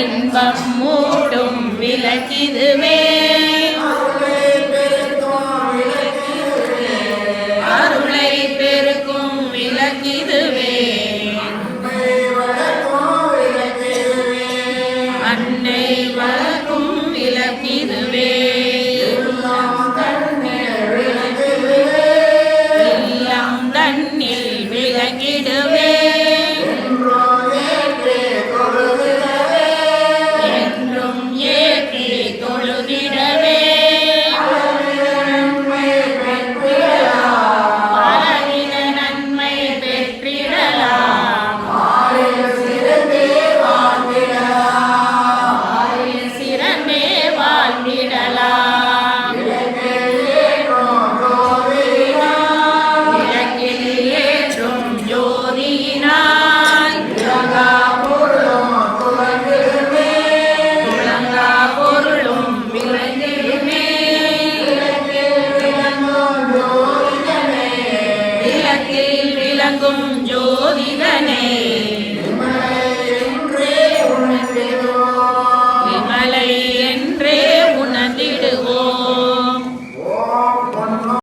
இன்பம் மூடும் விளக்கிதுவே அருளை பெருக்கும் விளக்கிதுவே அன்னை வளர்க்கும் விளக்கிதுவே விளக்கில் விளங்கும் ஜோதிதனே